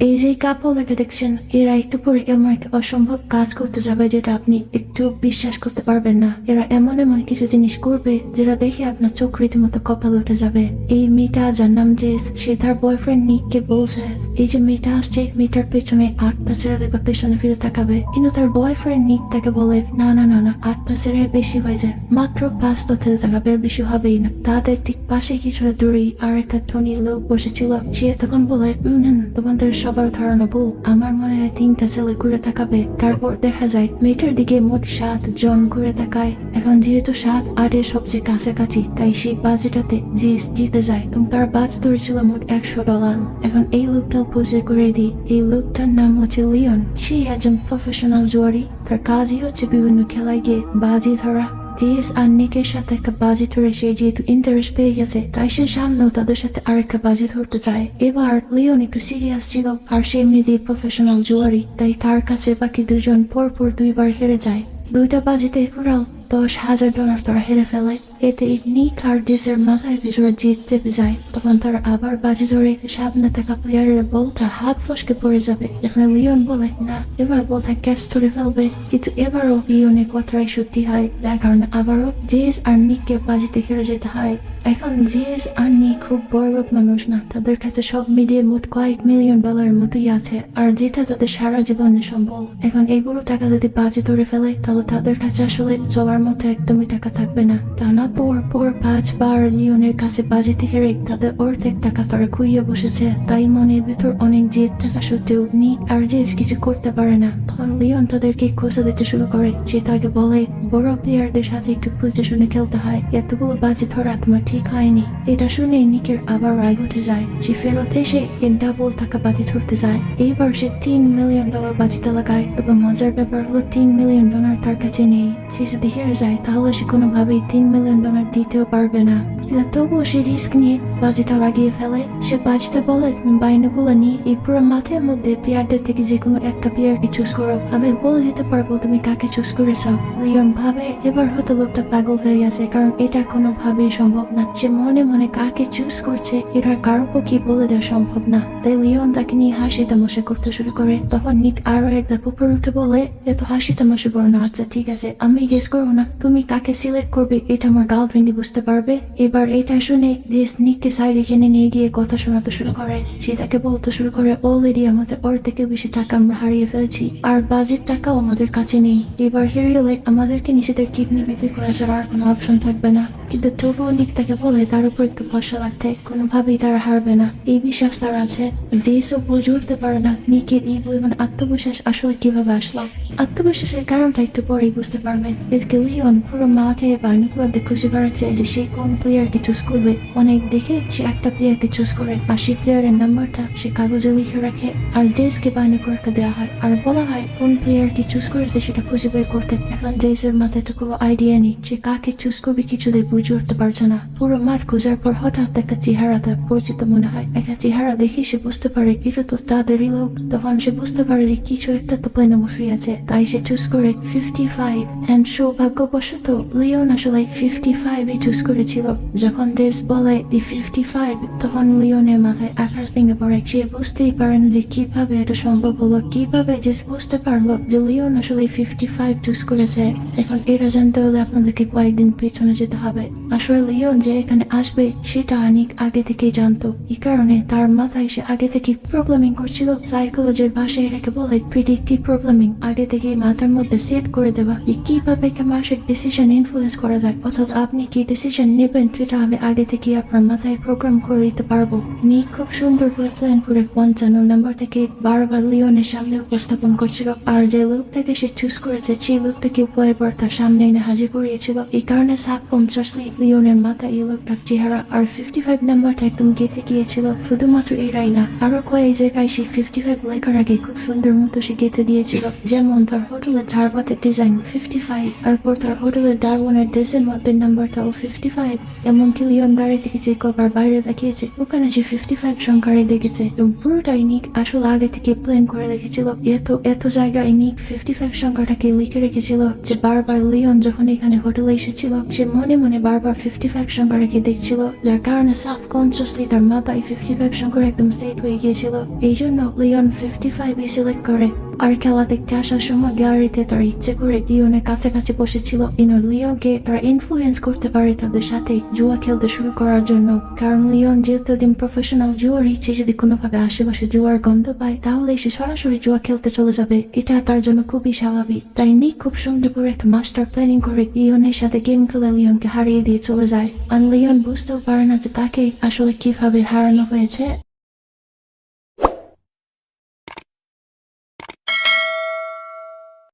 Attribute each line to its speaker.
Speaker 1: এই যে কাপল দেখছেন এরা একটু পরে এমন একটা অসম্ভব কাজ করতে যাবে যেটা আপনি একটু বিশ্বাস করতে পারবেন না। এরা এমন এমন কিছু জিনিস করবে যেটা দেখে আপনার চোখ রীতিমতো কপাল উঠে যাবে। এই মেয়েটা যার নাম জেস, সে তার বয়ফ্রেন্ড নিককে বলছে। এই যে মেয়েটা আসছে, মেয়েটার পেছনে আট ছেড়ে দেখবে পেছনে ফিরে তাকাবে। কিন্তু তার বয়ফ্রেন্ড নিক তাকে বলে, না না না না, আট ছেড়ে বেশি হয়ে যায়। মাত্র পাঁচ পা ছেড়ে তাকাবে বেশি হবেই না। তাদের ঠিক পাশে কিছুটা দূরেই আর একটা ধনী লোক বসেছিল। সে তখন বলে তোমাদের সবার ধারণা ভুল আমার মনে হয় তিনটা ছেলে ঘুরে তাকাবে। তারপর দেখা যায়, মেয়েটার দিকে মোট সাত জন ঘুরে তাকায়। এখন যেহেতু সাত, আটের সবচেয়ে কাছাকাছি, তাই সেই বাজেটাতে জিস জিতে যায় এবং তার বাজ ধরেছিল মোট একশো ডলার। এখন এই লোকটা পরিচয় করে দিই এই লোকটার নাম হচ্ছে লিওন। সে একজন প্রফেশনাল জুয়ারি তার কাজই হচ্ছে বিভিন্ন খেলায় গিয়ে বাজি ধরা। জিএস আর নিকের সাথে একটা বাজি ধরে সে যেহেতু ইন্টারেস্ট পেয়ে গেছে, তাই সে সামনেও তাদের সাথে আরেকটা বাজি ধরতে চায়। এবার লিওন একটু সিরিয়াস ছিল আর সে এমনিতেই প্রফেশনাল জুয়ারি তাই তার কাছে বাকি দুজন পর পর দুইবার হেরে যায়। দুইটা বাজিতে পুরাও দশ হাজার ডলার তারা হেরে ফেলে। এতে নিক আর ডিসের মাথায় ভিতরে জিত চেপে যায়। তখন তারা আবার বাজি ধরে সামনে থাকা প্লেয়ারের বলটা হাত ফসকে পড়ে যাবে। এখানে লিওন বলে, না, এবার বলটা ক্যাচ ধরে ফেলবে। কিন্তু এবারও লিওনের কথাই সত্যি হয়। যার কারণে আবারও জেস আর নিককে বাজিতে হেরে যেতে হয়। এখন জেস আর নিক খুব বড় লোক মানুষ না, তাদের কাছে সব মিলিয়ে মোট কয়েক মিলিয়ন ডলারের মতোই আছে। আর যেটা তাদের সারা জীবনে সম্ভব এখন এইগুলো টাকা যদি বাজি ধরে ফেলে, তাহলে তাদের কাছে আসলে চলার মতো একদমই টাকা থাকবে না। তা না পর পর পাঁচবার লিওনের কাছে বাজিতে হেরে তাদের অর্ধেক টাকা তারা খুইয়ে বসেছে। তাই মনের ভিতর অনেক জেদ থাকা সত্ত্বেও নিক আর জেস কিছু করতে পারে না। তখন লিওন তাদেরকে খোঁজা দিতে শুরু করে। সে তাকে বলে, বড় প্লেয়ারদের সাথে একটু বুঝে শুনে খেলতে হয়। এতগুলো বাজি ধরা তোমার ঠিক হয়নি। এটা শুনে নিকের আবার রাগ উঠে যায়। সে ফেরত এসে ডাবল টাকা বাজি ধরতে যায়। এইবার সে তিন মিলিয়ন ডলার বাজিতে লাগায়। তবে মজার ব্যাপার হলো, তিন মিলিয়ন ডলার তার কাছে নেই। সে যদি হেরে যায়, তাহলে সে কোনোভাবেই তিন মিলিয়ন ডলার দিতেও পারবে না তবুও সে রিস্ক নিয়ে বাজিটা লাগিয়ে ফেলে সে বাজিতে বলে তুমি বাইনাগুলো নিয়ে এই পুরো মাঠের মধ্যে প্লেয়ারদের থেকে যে কোনো একটা প্লেয়ারকে চুজ করো আমি বলে দিতে পারব তুমি কাকে চুজ করেছ লিওন ভাবে এবার হয়তো লোকটা পাগল হয়ে গেছে কারণ এটা কোনোভাবেই সম্ভব না সে মনে মনে কাকে চুজ করছে এটা কারও পক্ষে বলে দেওয়া সম্ভব না তাই লিওন তাকে নিয়ে হাসি তামাশা করতে শুরু করে তখন নিক আরও এক ধাপ উপরে উঠে বলে এত হাসি তামাশা করো না আচ্ছা ঠিক আছে আমি গেস করব না তুমি কাকে সিলেক্ট করবে এটা আমার গার্লফ্রেন্ডই বুঝতে পারবে এবার এটা শুনে যে স্নিককে সাইডে কিনে নিয়ে গিয়ে কথা শোনাতে শুরু করে, সে তাকে বলতে শুরু করে অলরেডি আমাদের থেকে বেশি টাকা আমরা হারিয়ে ফেলেছি, আর বাজেট টাকাও আমাদের কাছে নেই। এবার হেরিয়ে আমাদেরকে নিজেদের কিডনি বিক্রি করে যাওয়ার কোনো অপশন থাকবে না। কিন্তু তবুও নিক তাকে বলে তার উপর একটু ভরসা রাখতে কোনোভাবেই তারা হারবে না। এই বিশ্বাস তার আছে। যে সব বুঝে উঠতে পারে না নিকের এই পরিমাণ আত্মবিশ্বাস আসলে কীভাবে আসলো। আত্মবিশ্বাসের কারণটা একটু পরেই বুঝতে পারবেন এদিকে লিওন পুরো মাঠে বাইনকুলারদের খুশি করাচ্ছে যে সে কোন প্লেয়ারকে চুজ করবে। অনেক দেখে সে একটা প্লেয়ারকে চুজ করে আর সেই প্লেয়ারের নাম্বারটা সে কাগজে লিখে রাখে আর জেসকে বাইনকুলারকে দেওয়া হয়। আর বলা হয় কোন প্লেয়ারকে চুজ করেছে সেটা খুঁজে বের করতে। এখন জেসের মাথায় তো কোনো আইডিয়া নেই সে কাকে চুজ করবে কিছুতেই বুঝে উঠতে পারছে না। পুরো মাঠ খোঁজার পর হঠাৎ একটা চেহারা তার পরিচিত মনে হয়। একটা চেহারা দেখে সে বুঝতে পারে এটা তো তাদেরই লোক তখন সে বুঝতে পারে যে কিছু একটা তো প্লেনে বসে আছে। তাই সে চুজ করে ফিফটি ফাইভ অ্যান্ড সৌভাগ্যবশত, লিওন আসলে ফিফটি ফাইভ চুজ করেছিল। যখন দেশ বলে দি ফিফটি ফাইভ তখন লিওনের মাথায় আকাশ ভেঙে পড়ে। সে বুঝতেই পারেন যে কীভাবে এটা সম্ভব হলো। কীভাবে জেস বুঝতে পারল যে লিওন আসলে ফিফটি ফাইভ চুজ করেছে। এখন এটা জানতে হলে আপনাদেরকে কয়েকদিন পেছনে যেতে হবে। আসলে লিওন যে এখানে আসবে, সেটা অনেক আগে থেকেই জানতো। এই কারণে তার মাথায় সে আগে থেকে প্রবলেমিং করছিল। সাইকোলজির ভাষায় এটাকে বলে প্রিডিক্টিভ প্রবলেমিং আগে থেকে মাথার মধ্যে সেট করে দেওয়া যে কীভাবে একটা মানুষের ডিসিশন ইনফ্লুয়েন্স করা যায়। অর্থাৎ আপনি কি ডিসিশন নেবেন, সেটা আমি আগে থেকে আপনার মাথায় প্রোগ্রাম করে দিতে পারব। নি খুব সুন্দর করে প্ল্যান করে পঞ্চান্ন নাম্বার থেকে বারবার লিওনের সামনে উপস্থাপন করছিল। আর যে লোকটাকে সে চুজ করেছে, সেই লোকটাকে উপায় তার সামনে এনে হাজির করিয়েছিল। এই কারণে সাব কনসাসলি মাথায় এই লোকটার চেহারা আর ফিফটি ফাইভ নাম্বারটা একদম গেঁথে গিয়েছিল, শুধুমাত্র এরাই না, আরও কয়েক জায়গায় সেই ফিফটি ফাইভ লেখার আগে খুব সুন্দর মতো সে গেঁথে দিয়েছিল। যেমন তার হোটেলের ঝাড়বাতের ডিজাইন ফিফটি ফাইভ তারপর তার হোটেলের ডারবনের ড্রেসের মধ্যে নাম্বারটাও ফিফটি ফাইভ এমনকি লিওন বাড়ি থেকে যে কবার বাইরে দেখিয়েছে, ওখানে সে ফিফটি ফাইভ সংখ্যারে দেখেছে এবং পুরোটাই নিক আসলে আগে থেকে প্ল্যান করে রেখেছিল। এত এত জায়গায় নিক ফিফটি ফাইভ সংখ্যাটাকে লিখে রেখেছিল যে বারবার লিওন যখন এখানে হোটেলে এসেছিল, সে মনে মনে বারবার ফিফটি ফাইভ রেখে দেখছিল, যার কারণে সাবকনসিয়াসলি তার মাথায় ফিফটি ফাইভ সংখ্যার একদম সেট হয়ে গিয়েছিল। এই জন্য লিওন ফিফটি ফাইভই সিলেক্ট করে। আর খেলা দেখতে আসার সময় গ্যালারিতে তার ইচ্ছে করে লিওনের কাছাকাছি বসেছিল ইনো লিওনকে। তারা ইনফ্লুয়েন্স করতে পারে তাদের সাথে জুয়া খেলতে শুরু করার জন্য। কারণ লিওন যেহেতু একদিন প্রফেশনাল জুয়ার ইচ্ছে যদি কোনোভাবে আশেপাশে জুয়ার গন্ধ পায়, তাহলে সে সরাসরি জুয়া খেলতে চলে যাবে। এটা তার জন্য খুবই স্বাভাবিক। তাই নিক খুব সুন্দর করে একটা মাস্টার প্ল্যানিং করে লিওনের সাথে গেম খেলে লিওনকে হারিয়ে দিয়ে চলে যায়। আর লিওন বুঝতেও পারে না যে তাকে আসলে কীভাবে হারানো হয়েছে।